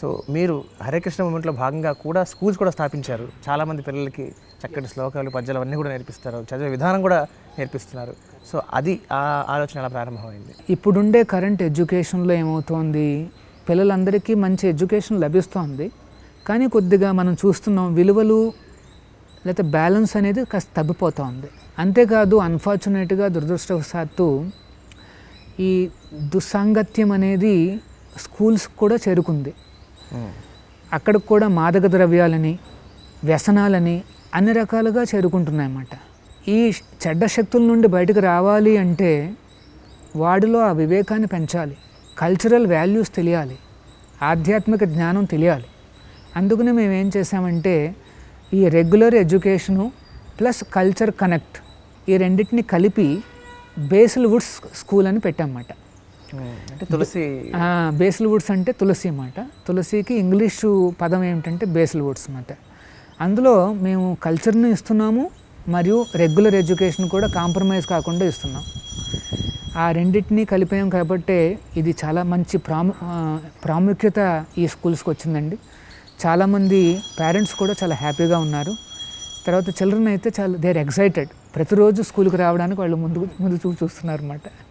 So మీరు హరే కృష్ణ మూమెంట్లో భాగంగా కూడా స్కూల్స్ కూడా స్థాపించారు. చాలామంది పిల్లలకి చక్కటి శ్లోకాలు పద్యాలు అవన్నీ కూడా నేర్పిస్తారు. చదివే విధానం కూడా నేర్పిస్తున్నారు. సో అది ఆ ఆలోచన ఎలా ప్రారంభమైంది? ఇప్పుడుండే కరెంట్ ఎడ్యుకేషన్లో ఏమవుతోంది? పిల్లలందరికీ మంచి ఎడ్యుకేషన్ లభిస్తోంది. కానీ కొద్దిగా మనం చూస్తున్నాం విలువలు లేకపోతే బ్యాలెన్స్ అనేది కాస్త తగ్గిపోతోంది. అంతేకాదు అన్ఫార్చునేట్గా దురదృష్టవశాత్తు ఈ దుస్సాంగత్యం అనేది స్కూల్స్ కూడా చేరుకుంది. అక్కడికి కూడా మాదక ద్రవ్యాలని వ్యసనాలని అన్ని రకాలుగా చేరుకుంటున్నాయన్నమాట. ఈ చెడ్డ శక్తుల నుండి బయటకు రావాలి అంటే వాడిలో ఆ వివేకాన్ని పెంచాలి. కల్చరల్ వాల్యూస్ తెలియాలి. ఆధ్యాత్మిక జ్ఞానం తెలియాలి. అందుకనే మేము ఏం చేసామంటే ఈ regular education plus culture connect ఈ రెండింటిని కలిపి బేసిల్ వుడ్స్ స్కూల్ అని పెట్టామన్నమాట. అంటే తులసి బేసిల్ వుడ్స్ అంటే తులసి అన్నమాట. తులసికి ఇంగ్లీషు పదం ఏమిటంటే బేసిల్ వుడ్స్ అన్నమాట. అందులో మేము కల్చర్ని ఇస్తున్నాము మరియు రెగ్యులర్ ఎడ్యుకేషన్ కూడా కాంప్రమైజ్ కాకుండా ఇస్తున్నాం. ఆ రెండింటినీ కలిపాం కాబట్టి ఇది చాలా మంచి ప్రాము ప్రాముఖ్యత ఈ స్కూల్స్కి వచ్చిందండి. చాలామంది పేరెంట్స్ కూడా చాలా హ్యాపీగా ఉన్నారు. తర్వాత చిల్డ్రన్ అయితే చాలా దేర్ ఎక్సైటెడ్. ప్రతిరోజు స్కూల్కి రావడానికి వాళ్ళు ముందు ముందు చూపు చూస్తున్నారు అన్నమాట.